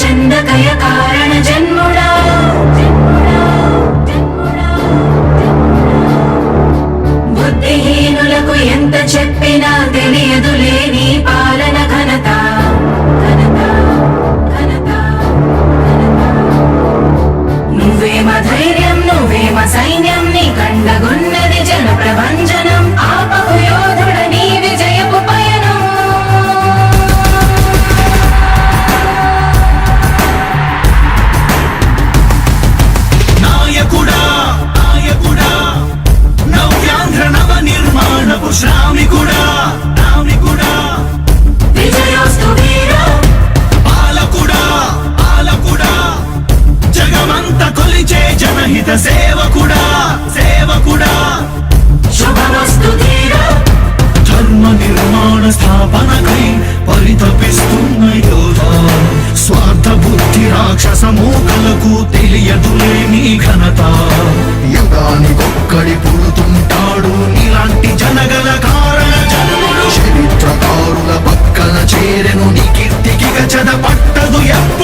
చందకయ కారణ జన్ముడా బుద్ధిహీనులకు ఎంత చెప్పినా తెలియదులే నీ పాలన. సేవకుడా సేవకుడా. శుభమస్తు ధర్మ నిర్మాణ స్థాపనకై పరితపిస్తున్న యోధ. స్వార్థ బుద్ధి రాక్షస మూకలకు తెలియదులే నీ ఘనత యుగానికొక్కడి పుడుతుంటాడు నీలాంటి జనగల కారణ జన్ముడు చరిత్రకారుల పక్కన చేరెను నీ కీర్తికి గచద పట్టదు ఎప్పుడు.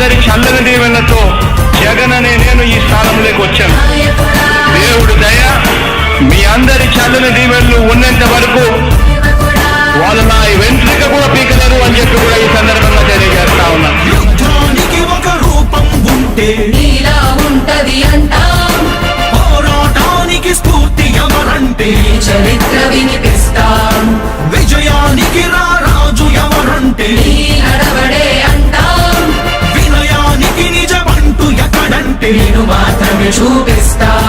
అందరి చల్లని దీవెనతో జగన్ అనే నేను ఈ స్థానంలోకి వచ్చాను. దేవుడి దయ మీ అందరి చల్లని దీవెనలు ఉన్నంత వరకు వాళ్ళు నా వెంట్రిక కూడా పీకలేరు అని చెప్పి కూడా ఈ సందర్భంగా తెలియజేస్తా ఉన్నా యుద్ధానికి ఒక చూపిస్తాం.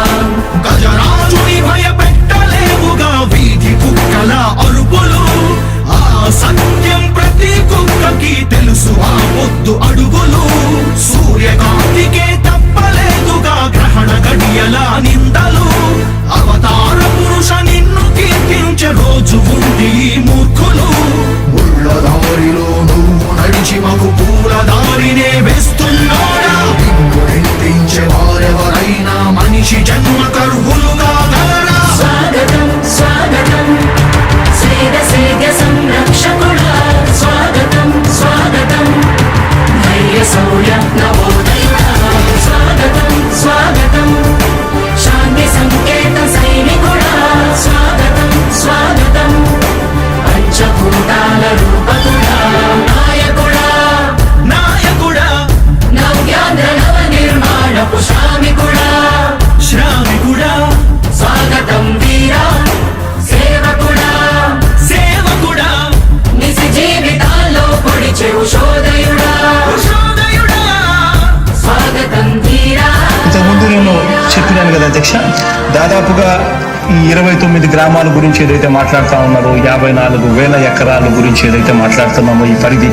ఇంతకుముందు నేను చెప్పినాను కదా అధ్యక్ష దాదాపుగా ఈ ఇరవై తొమ్మిది గ్రామాల గురించి ఏదైతే మాట్లాడుతా ఉన్నారో యాభై నాలుగు వేల ఎకరాల గురించి ఏదైతే మాట్లాడుతున్నామో ఈ పరిధి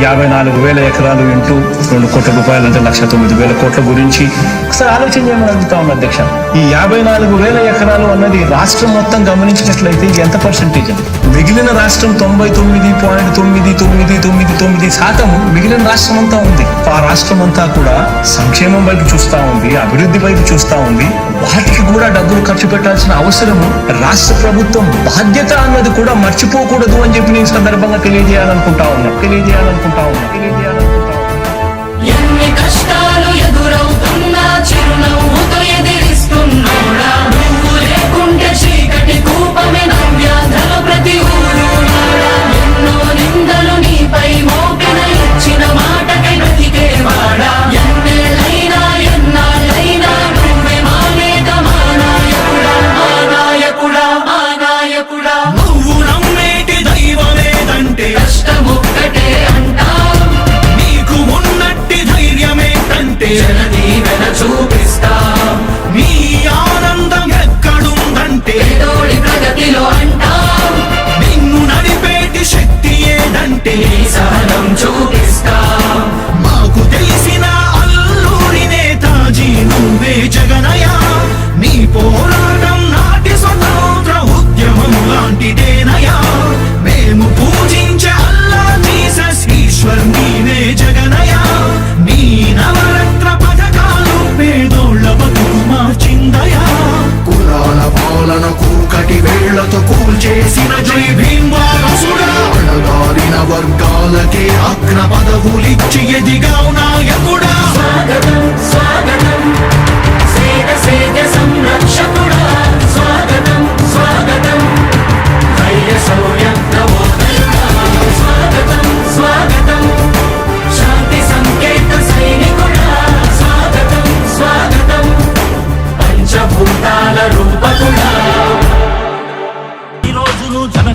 యాభై నాలుగు వేల ఎకరాలు ఇంటూ రెండు కోట్ల రూపాయలు అంటే లక్ష తొమ్మిది వేల కోట్ల గురించి ఒకసారి ఆలోచన చేయమని అడుగుతా ఉన్నా అధ్యక్ష. ఈ యాభై నాలుగు వేల ఎకరాలు అన్నది రాష్ట్రం మొత్తం గమనించినట్లయితే ఇది ఎంత పర్సెంటేజ్ అండి? మిగిలిన రాష్ట్రం తొంభై తొమ్మిది పాయింట్ తొమ్మిది తొమ్మిది తొమ్మిది తొమ్మిది శాతం మిగిలిన రాష్ట్రం అంతా ఉంది. ఆ రాష్ట్రం అంతా కూడా సంక్షేమం వైపు చూస్తా ఉంది అభివృద్ధి వైపు చూస్తా ఉంది. వాటికి కూడా డబ్బులు ఖర్చు పెట్టాల్సిన అవసరము రాష్ట్ర ప్రభుత్వం బాధ్యత అన్నది కూడా మర్చిపోకూడదు అని చెప్పి నేను సందర్భంగా తెలియజేయాలనుకుంటా ఉన్నా. తెలియజేయాలనుకుంటా ఉన్నా తెలియజేయాలనుకుంటా ఉన్నా ఎన్ని కష్టాలు ఎదురవుతున్నా చిరునవ్వుతో ఎదిరిస్తున్నోడా నువ్వు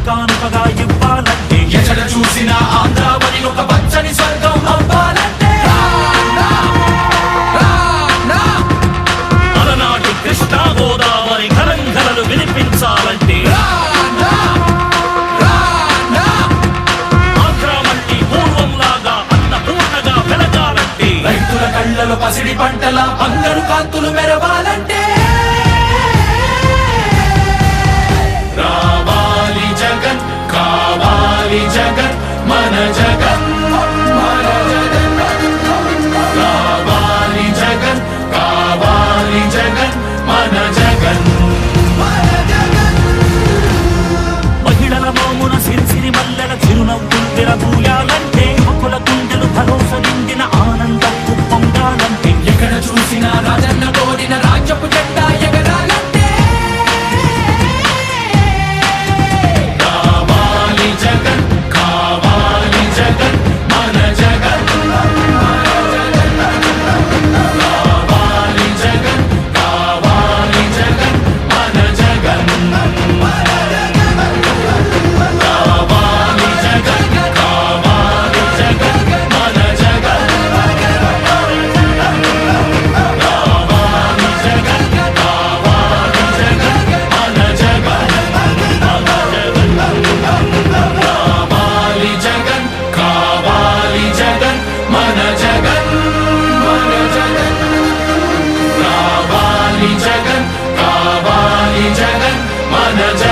కానుకగా ఇవ్వాలంటే ఎక్కడ చూసినా ఆంధ్రావని ఒక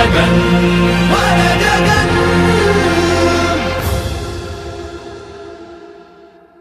Ivan.